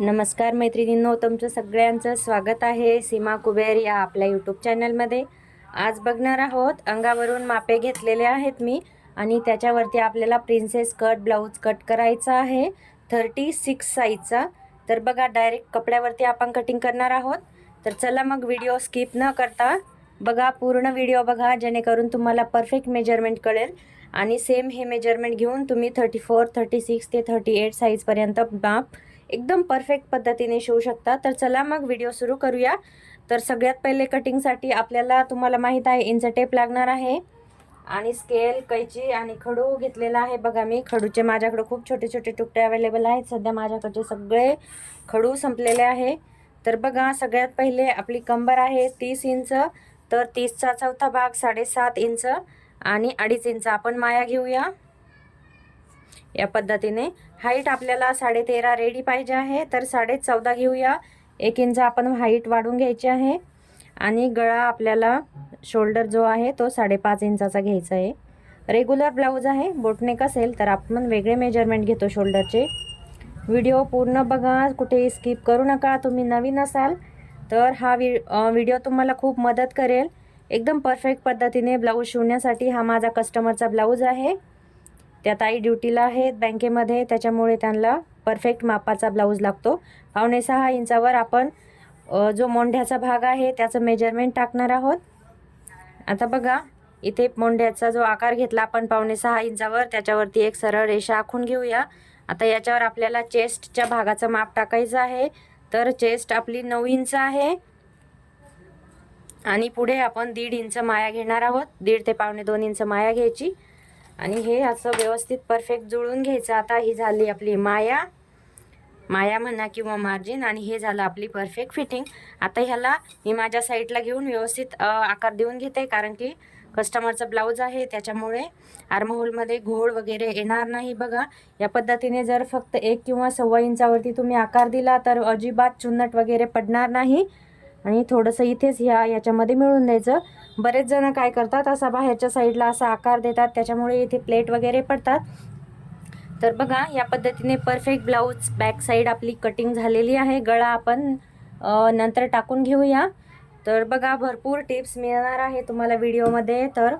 नमस्कार मैत्रिणींनो तुमचं सगळ्यांचं स्वागत आहे सीमा कुबेर या आपल्या यूट्यूब चॅनलमध्ये आज बघणार आहोत अंगावरून मापे घेतलेले आहेत मी आणि त्याच्यावरती आपल्याला प्रिन्सेस कट ब्लाऊज कट करायचा आहे. थर्टी सिक्स साईजचा तर बघा डायरेक्ट कपड्यावरती आपण कटिंग करणार आहोत. तर चला मग व्हिडिओ स्किप न करता बघा पूर्ण व्हिडिओ बघा जेणेकरून तुम्हाला परफेक्ट मेजरमेंट कळेल. आणि सेम हे मेजरमेंट घेऊन तुम्ही थर्टी फोर थर्टी सिक्स ते थर्टी एट साईजपर्यंत माप एकदम परफेक्ट पद्धतीने शिवू शकता. तर चला मग व्हिडिओ सुरू करूया. तर सगळ्यात पहिले कटिंगसाठी आपल्याला तुम्हाला माहीत आहे इंच टेप लागणार आहे. आणि स्केल कैची आणि खडू घेतलेला आहे बघा मी. खडूचे माझ्याकडे खूप छोटे छोटे तुकडे अवेलेबल आहेत. सध्या माझ्याकडचे सगळे खडू संपलेले आहे. तर बघा सगळ्यात पहिले आपली कंबर आहे तीस इंच. तर तीसचा चौथा भाग साडेसात इंच. आणि अडीच इंच. आपण माया घेऊया. या पद्धतीने. हाईट आपल्याला साडेतेरा रेडी पाहिजे आहे. तर साडे चौदा घेऊया. एक इंच आपण हाईट वाढून घ्यायची आहे. आणि गळा आपल्याला शोल्डर जो आहे तो साडेपाच इंचाचा घ्यायचा आहे. रेग्युलर ब्लाऊज आहे. बोटनेक असेल तर आपण वेगळे मेजरमेंट घेतो शोल्डरचे व्हिडिओ पूर्ण बघा. कुठेही स्किप करू नका. तुम्ही नवीन असाल तर हा वि व्हिडिओ तुम्हाला खूप मदत करेल. एकदम परफेक्ट पद्धतीने ब्लाऊज शिवण्यासाठी हा माझा कस्टमरचा ब्लाऊज आहे. त्या ताई ड्युटीला आहेत बँकेमध्ये त्याच्यामुळे त्यांना परफेक्ट मापाचा ब्लाऊज लागतो. पावणे सहा इंचावर आपण जो मोंढ्याचा भाग आहे त्याचं मेजरमेंट टाकणार आहोत. आता बघा इथे मोंढ्याचा जो आकार घेतला आपण पावणे सहा इंचावर त्याच्यावरती एक सरळ रेषा आखून घेऊया. आता याच्यावर आपल्याला चेस्टच्या भागाचं माप टाकायचं आहे. तर चेस्ट आपली नऊ इंच आहे. आणि पुढे आपण दीड इंच माया घेणार आहोत. दीड ते पावणे दोन इंच माया घ्यायची. आणि हे असं व्यवस्थित परफेक्ट जुळून घ्यायचं. आता ही झाली आपली माया. माया म्हणा किंवा मार्जिन आणि हे झालं आपली परफेक्ट फिटिंग आता ह्याला मी माझ्या साईडला घेऊन व्यवस्थित आकार देऊन घेते कारण की कस्टमरचं ब्लाऊज आहे त्याच्यामुळे आर्महोलमध्ये घोळ वगैरे येणार नाही बघा. या पद्धतीने जर फक्त एक किंवा सव्वा इंचावरती तुम्ही आकार दिला तर अजिबात चुन्नट वगैरे पडणार नाही. आणि थोडंसं इथेच ह्या याच्यामध्ये मिळून द्यायचं. बरेच जण काय करतात असा बाहेरच्या साईडला असा आकार देतात त्याच्यामुळे इथे प्लेट वगैरे पडतात. तर बघा या पद्धतीने परफेक्ट ब्लाऊज बॅक साईड आपली कटिंग झालेली आहे. गळा आपण नंतर टाकून घेऊया. तर बघा भरपूर टिप्स मिळणार आहे तुम्हाला व्हिडिओमध्ये. तर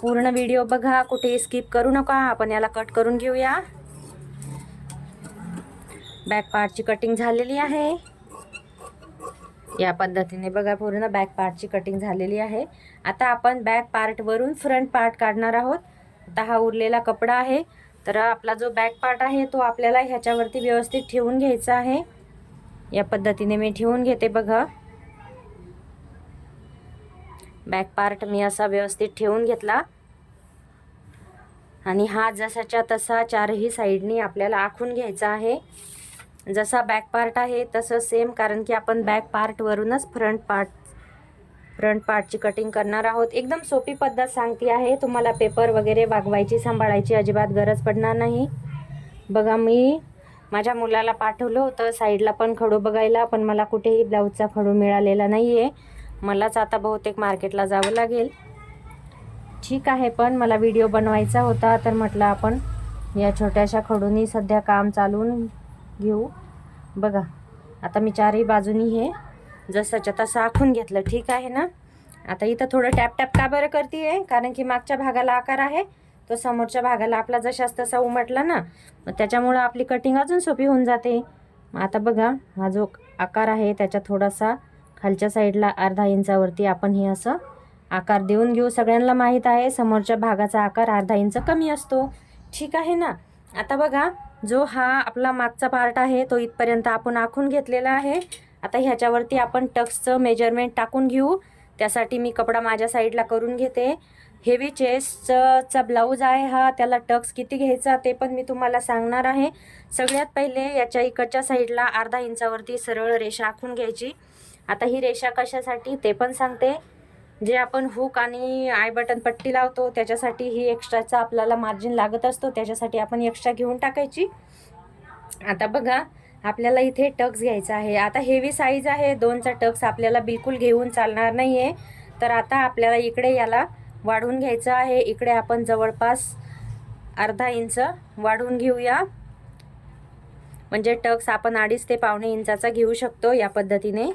पूर्ण व्हिडिओ बघा कुठे स्किप करू नका आपण याला कट करून घेऊया. बॅक पार्टची कटिंग झालेली आहे. या पद्धतीने बघा पूर्ण बॅक पार्टची कटिंग झालेली आहे. आता आपण बॅक पार्टवरून फ्रंट पार्ट काढणार आहोत. आता हा उरलेला कपडा आहे. तर आपला जो बॅक पार्ट आहे तो आपल्याला ह्याच्यावरती व्यवस्थित ठेवून घ्यायचा आहे. या पद्धतीने मी ठेवून घेते बघा. बॅक पार्ट मी असा व्यवस्थित ठेवून घेतला. आणि हा जसाच्या तसा चारही साईडनी आपल्याला आखून घ्यायचा आहे. जसा बॅक पार्ट आहे तसं सेम कारण की आपण बॅक पार्टवरूनच फ्रंट पार्ट फ्रंट पार्टची कटिंग करणार आहोत. एकदम सोपी पद्धत सांगते आहे. तुम्हाला पेपर वगैरे वागवायची सांभाळायची अजिबात गरज पडणार नाही. बघा मी माझ्या मुलाला पाठवलं होतं. साईडला पण खडू बघायला पण मला कुठेही ब्लाऊजचा खडू मिळालेला नाही आहे मलाच आता बहुतेक मार्केटला जावं लागेल. ठीक आहे पण मला व्हिडिओ बनवायचा होता तर म्हटलं आपण या छोट्याशा खडूनी सध्या काम चालून घेऊ. बघा आता मी चारही बाजूनी हे जसंच्या तसं आखून घेतलं. ठीक आहे ना? आता इथं थोडं टॅप टॅप का बरं करते आहे कारण की मागच्या भागाला आकार आहे. तो समोरच्या भागाला आपला जशाच तसा उमटला ना मग त्याच्यामुळं आपली कटिंग अजून सोपी होऊन जाते. मग आता बघा हा जो आकार आहे त्याच्या थोडासा खालच्या साईडला अर्धा इंचावरती आपण हे असं आकार देऊन घेऊ. सगळ्यांना माहीत आहे समोरच्या भागाचा आकार अर्धा इंच कमी असतो. ठीक आहे ना? आता बघा जो हा आपला मागचा पार्ट आहे तो इथपर्यंत आपण आखून घेतलेला आहे. आता ह्याच्यावरती आपण टक्सचं मेजरमेंट टाकून घेऊ. त्यासाठी मी कपडा माझ्या साईडला करून घेते. हेवी चेस्टचा ब्लाऊज आहे हा त्याला टक्स किती घ्यायचा ते पण मी तुम्हाला सांगणार आहे. सगळ्यात पहिले याच्या इकडच्या साईडला अर्धा इंचावरती सरळ रेषा आखून घ्यायची. आता ही रेषा कशासाठी ते पण सांगते. जे आपण हुक आणि आय बटन पट्टी लावतो त्याच्यासाठी ही एक्स्ट्राचा आपल्याला मार्जिन लागत असतो त्याच्यासाठी आपण एक्स्ट्रा घेऊन टाकायची. आता बघा आपल्याला इथे टक्स घ्यायचा आहे. आता हेवी साईज आहे दोनचा टक्स आपल्याला बिलकुल घेऊन चालणार नाही आहे तर आता आपल्याला इकडे याला वाढवून घ्यायचं आहे. इकडे आपण जवळपास अर्धा इंच वाढवून घेऊया. म्हणजे टक्स आपण अडीच ते पावणे इंचाचा घेऊ शकतो या पद्धतीने.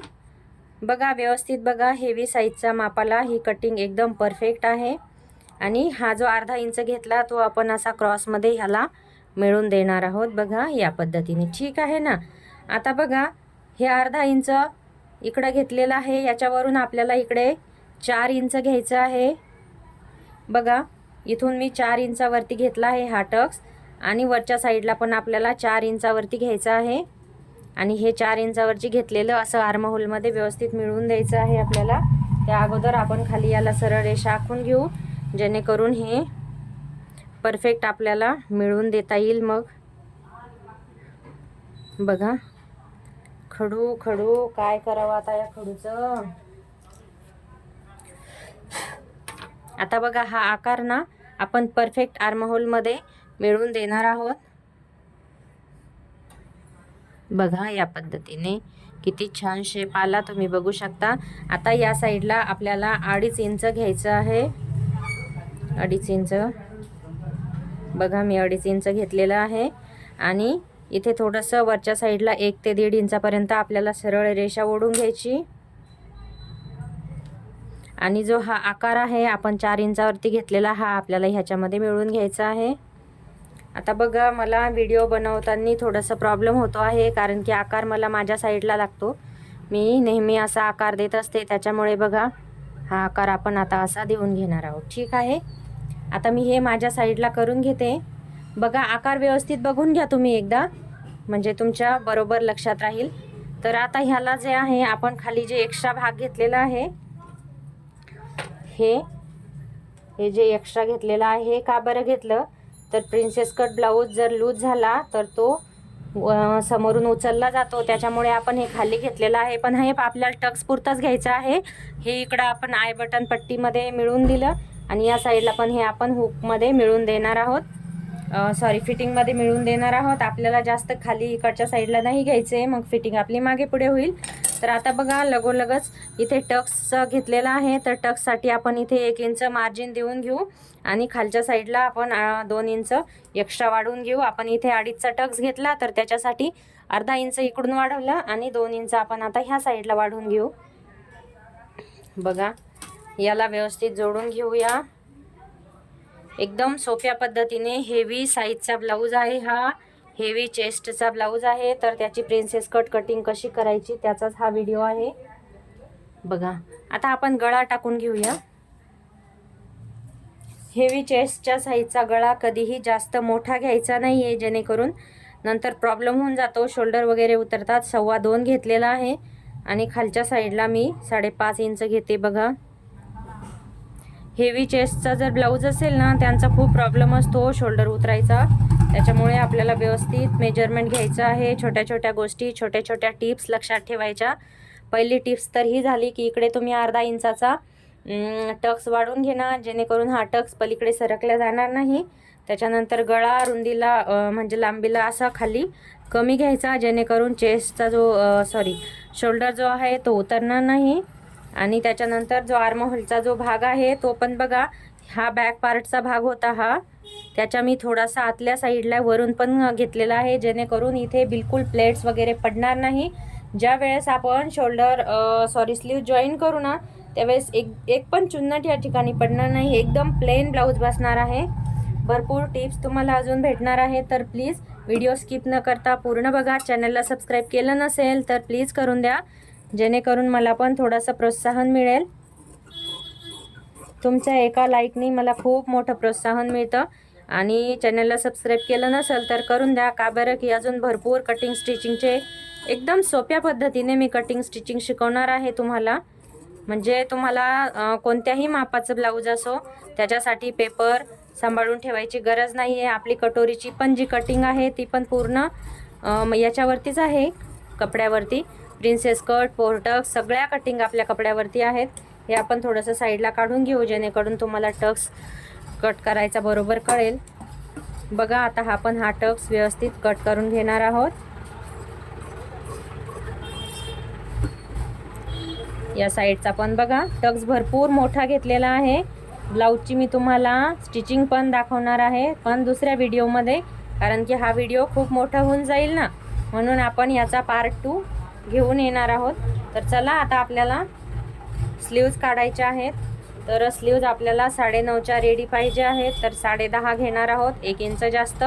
बघा व्यवस्थित बघा हेवी साईजच्या मापाला ही कटिंग एकदम परफेक्ट आहे. आणि हा जो अर्धा इंच घेतला तो आपण असा क्रॉसमध्ये ह्याला मिळून देणार आहोत. बघा या पद्धतीने. ठीक आहे ना? आता बघा हे अर्धा इंच इकडं घेतलेलं आहे. याच्यावरून आपल्याला इकडे चार इंच घ्यायचं आहे. बघा इथून मी चार इंचावरती घेतला आहे हा टक्स आणि वरच्या साईडला पण आपल्याला चार इंचावरती घ्यायचं आहे. आणि हे चार इंचावरची घेतलेलं असं आर्महोलमध्ये व्यवस्थित मिळवून द्यायचं आहे आपल्याला. त्या अगोदर आपण खाली याला सरळ रेषा आखून घेऊ जेणेकरून हे परफेक्ट आपल्याला मिळवून देता येईल मग. बघा. खडू खडू. काय करावं आता या खडूचं? आता बघा हा आकार ना आपण परफेक्ट आर्महोलमध्ये मिळवून देणार आहोत. बघा या पद्धतीने. किती छान शेप आला तुम्ही बघू शकता. आता या साईडला आपल्याला अडीच इंच घ्यायचं आहे. अडीच इंच बघा मी अडीच इंच घेतलेलं आहे. आणि इथे थोडंसं वरच्या साईडला एक ते दीड इंचापर्यंत आपल्याला सरळ रेषा ओढून घ्यायची. आणि जो हा आकार आहे आपण चार इंचावरती घेतलेला हा आपल्याला ह्याच्यामध्ये मिळवून घ्यायचा आहे. आता बघा मला व्हिडिओ बनवताना थोडंसं प्रॉब्लेम होतो आहे कारण की आकार मला माझ्या साईडला लागतो. मी नेहमी असा आकार देत असते त्याच्यामुळे बघा हा आकार आपण आता असा देऊन घेणार आहोत. ठीक आहे? आता मी हे माझ्या साईडला करून घेते. बघा आकार व्यवस्थित बघून घ्या तुम्ही एकदा. म्हणजे तुमच्या बरोबर लक्षात राहील. तर आता ह्याला जे आहे आपण खाली जे एक्स्ट्रा भाग घेतलेला आहे हे हे जे एक्स्ट्रा घेतलेलं आहे का बरं घेतलं? तर प्रिन्सेस कट ब्लाऊज जर लूज झाला तर तो समोरून उचलला जातो. त्याच्यामुळे आपण हे खाली घेतलेलं आहे. पण हे आपल्याला टक्स पुरताच घ्यायचं आहे. हे इकडं आपण आय बटन पट्टीमध्ये मिळून दिलं. आणि या साईडला पण हे आपण हुकमध्ये मिळून देणार आहोत. सॉरी फिटिंगमध्ये मिळून देणार आहोत. आपल्याला जास्त खाली इकडच्या साईडला नाही घ्यायचं आहे मग फिटिंग आपली मागे पुढे होईल. तर आता बघा लगोलगच इथे टक्स घेतलेला आहे. तर टक्ससाठी आपण इथे एक इंच मार्जिन देऊन घेऊ. आणि खालच्या साईडला आपण दोन इंच एक्स्ट्रा वाढवून घेऊ. आपण इथे अडीचचा टक्स घेतला तर त्याच्यासाठी अर्धा इंच इकडून वाढवला आणि दोन इंच आपण आता ह्या साईडला वाढवून घेऊ. बघा याला व्यवस्थित जोडून घेऊया. एकदम सोप्या पद्धतीने हेवी साईजचा ब्लाऊज आहे हा. हेवी चेस्टचा ब्लाऊज आहे. तर त्याची प्रिन्सेस कट कटिंग कशी करायची त्याचाच हा व्हिडिओ आहे. बघा आता आपण गळा टाकून घेऊया. हेवी चेस्टच्या साईजचा गळा कधीही जास्त मोठा घ्यायचा नाही आहे जेणेकरून नंतर प्रॉब्लेम होऊन जातो. शोल्डर वगैरे उतरतात सव्वा दोन घेतलेला आहे. आणि खालच्या साईडला मी साडेपाच इंच घेते बघा. हेवी चेस्टचा जर ब्लाऊज असेल ना त्यांचा खूप प्रॉब्लेम असतो शोल्डर उतरायचा. त्याच्यामुळे आपल्याला व्यवस्थित मेजरमेंट घ्यायचं आहे. छोट्या छोट्या गोष्टी छोट्या छोट्या टिप्स लक्षात ठेवायच्या. पहिली टिप्स तर ही झाली की इकडे तुम्ही अर्धा इंचाचा टक्स वाढून घेणार जेणेकरून हा टक्स पलीकडे सरकला जाणार नाही. त्याच्यानंतर गळा रुंदीला म्हणजे लांबीला असा खाली कमी घ्यायचा जेणेकरून चेस्टचा जो सॉरी शोल्डर जो आहे तो उतरणार नाही. आणि त्याच्यानंतर जो आर्महोलचा जो भाग आहे तो पण बघा हा बॅक पार्टचा भाग होता हा. त्याच्या मी थोडासा आतल्या साईडला वरून पण घेतलेला आहे जेणेकरून इथे बिलकुल प्लेट्स वगैरे पडणार नाही. ज्या वेळेस आपण शोल्डर सॉरी स्लीव जॉईन करू ना त्यावेळेस एक एक पण चुन्नट या ठिकाणी पडणार नाही. एकदम प्लेन ब्लाऊज बसणार आहे. भरपूर टिप्स तुम्हाला अजून भेटणार आहे तर प्लीज व्हिडिओ स्किप न करता पूर्ण बघा. चॅनलला सबस्क्राईब केलं नसेल तर प्लीज करून द्या. जेणेकरून मला पण थोडंसं प्रोत्साहन मिळेल. तुमच्या एका लाईकनी मला खूप मोठं प्रोत्साहन मिळतं. आणि चॅनलला सबस्क्राईब केलं नसेल तर करून द्या. का बरं? की अजून भरपूर कटिंग स्टिचिंगचे एकदम सोप्या पद्धतीने मी कटिंग स्टिचिंग शिकवणार आहे तुम्हाला. म्हणजे तुम्हाला कोणत्याही मापाचं ब्लाऊज असो त्याच्यासाठी पेपर सांभाळून ठेवायची गरज नाही आहे आपली कटोरीची पण जी कटिंग आहे ती पण पूर्ण याच्यावरतीच आहे कपड्यावरती. प्रिन्सेस कट पोर्टक्स सगळ्या कटिंग आपल्या कपड्यावरती आहेत. हे आपण थोडंसं साईडला काढून घेऊ जेणेकरून तुम्हाला टक्स कट करायचा बरोबर कळेल. बघा आता हा पण हा टक्स व्यवस्थित कट करून घेणार आहोत. या साईडचा पण बघा टक्स भरपूर मोठा घेतलेला आहे. ब्लाऊजची मी तुम्हाला स्टिचिंग पण दाखवणार आहे पण दुसऱ्या व्हिडिओमध्ये कारण की हा व्हिडिओ खूप मोठा होऊन जाईल ना. म्हणून आपण याचा पार्ट टू घेऊन येणार आहोत. तर चला आता आपल्याला स्लीव्ज काढायच्या आहेत. तर स्लीव्ज आपल्याला साडेनऊच्या रेडी पाहिजे आहेत. तर साडेदहा घेणार आहोत. एक इंच जास्त.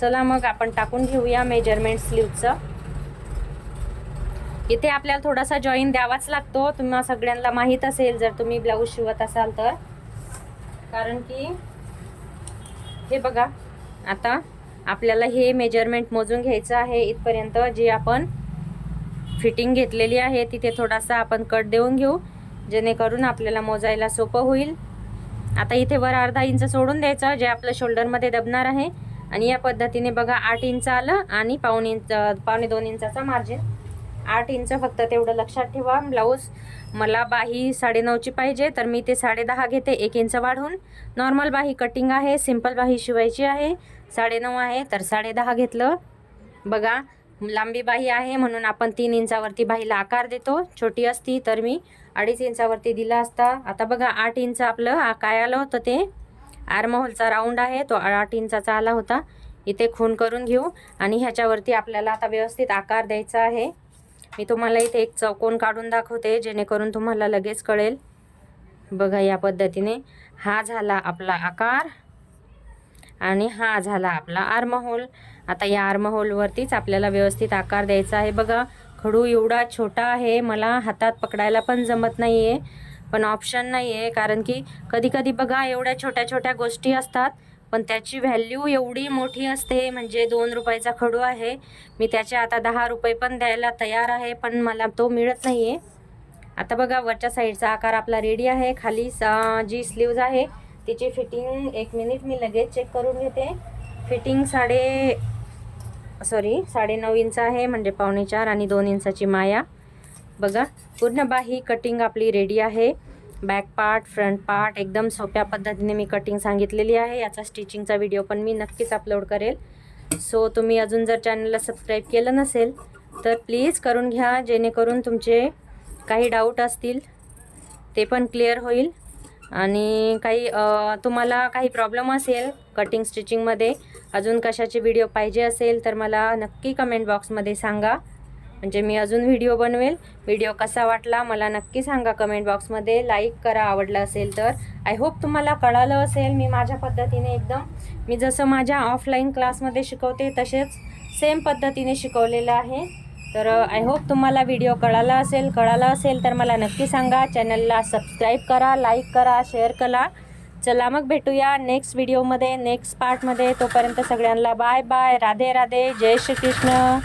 चला मग आपण टाकून घेऊया मेजरमेंट स्लीवचं इथे आपल्याला थोडासा जॉईन द्यावाच लागतो. तुम्हाला सगळ्यांना माहीत असेल जर तुम्ही ब्लाऊज शिवत असाल तर. कारण की हे बघा. आता आपल्याला हे मेजरमेंट मोजून घ्यायचं आहे. इथपर्यंत जे आपण फिटिंग घेतलेली आहे तिथे थोडासा आपण कट देऊन घेऊ जेणेकरून आपल्याला मोजायला सोपं होईल. आता इथे वर अर्धा इंच सोडून द्यायचं जे आपलं शोल्डरमध्ये दबणार आहे. आणि या पद्धतीने बघा आठ इंच आलं आणि पाऊण इंच पावणे दोन इंचाचा मार्जिन आठ इंच फक्त तेवढं लक्षात ठेवा ब्लाऊज मला बाही साडेनऊची पाहिजे तर मी ते साडेदहा घेते एक इंच वाढवून नॉर्मल बाही कटिंग आहे सिंपल बाही शिवायची आहे. साडेनऊ आहे तर साडेदहा घेतलं. बघा लांबी बाही आहे म्हणून आपण तीन इंचावरती बाहीला आकार देतो. छोटी असती तर मी अडीच इंचावरती दिला असता. आता बघा आठ इंच आपलं काय आलं होतं ते? आर्महोलचा राऊंड आहे. तो आठ इंचाचा आला होता. इथे खून करून घेऊ. आणि ह्याच्यावरती आपल्याला आता व्यवस्थित आकार द्यायचा आहे. मी तुम्हाला इथे एक चौकोन काढून दाखवते जेणेकरून तुम्हाला लगेच कळेल. बघा या पद्धतीने हा झाला आपला आकार. आणि हा झाला आपला आर्महोल. आता या आर्महोलवरतीच आपल्याला व्यवस्थित आकार द्यायचा आहे. बघा खडू एवढा छोटा आहे मला हातात पकडायला पण जमत नाही आहे पण ऑप्शन नाही आहे कारण की कधी कधी बघा एवढ्या छोट्या छोट्या गोष्टी असतात पण त्याची व्हॅल्यू एवढी मोठी असते म्हणजे दोन रुपयाचा खडू आहे. मी त्याचे आता दहा रुपये पण द्यायला तयार आहे पण मला तो मिळत नाही आहे आता बघा वरच्या साईडचा आकार आपला रेडी आहे. खाली सा- जी स्लीव्ज आहे तिची फिटिंग एक मिनिट मी लगेच चेक करून घेते. फिटिंग साडे सॉरी साडेनऊ इंच आहे म्हणजे पावणे चार आणि दोन इंचाची माया. बघा पूर्ण बाही कटिंग आपली रेडी आहे. बॅक पार्ट फ्रंट पार्ट एकदम सोप्या पद्धतीने मी कटिंग सांगितलेली आहे. याचा स्टिचिंगचा व्हिडिओ पण मी नक्कीच अपलोड करेल. सो तुम्ही अजून जर चॅनलला सबस्क्राईब केलं नसेल तर प्लीज करून घ्या जेणेकरून तुमचे काही डाऊट असतील ते पण क्लिअर होईल. आणि काही तुम्हाला काही प्रॉब्लेम असेल कटिंग स्टिचिंगमध्ये अजून कशाचे व्हिडिओ पाहिजे असेल तर मला नक्की कमेंट बॉक्समध्ये सांगा. म्हणजे मी अजून व्हिडिओ बनवेल. व्हिडिओ कसा वाटला मला नक्की सांगा कमेंट बॉक्समध्ये लाईक करा आवडला असेल तर. आय होप तुम्हाला कळालं असेल मी माझ्या पद्धतीने एकदम. मी जसं माझ्या ऑफलाईन क्लासमध्ये शिकवते तसेच सेम पद्धतीने शिकवलेलं आहे. तर uh, आय होप तुम्हाला व्हिडिओ कळाला असेल कळाला असेल तर मला नक्की सांगा. चॅनलला सबस्क्राईब करा लाईक करा शेअर करा. चला मग भेटूया नेक्स्ट व्हिडिओमध्ये नेक्स्ट पार्टमध्ये तोपर्यंत सगळ्यांना बाय बाय राधे राधे. जय श्रीकृष्ण.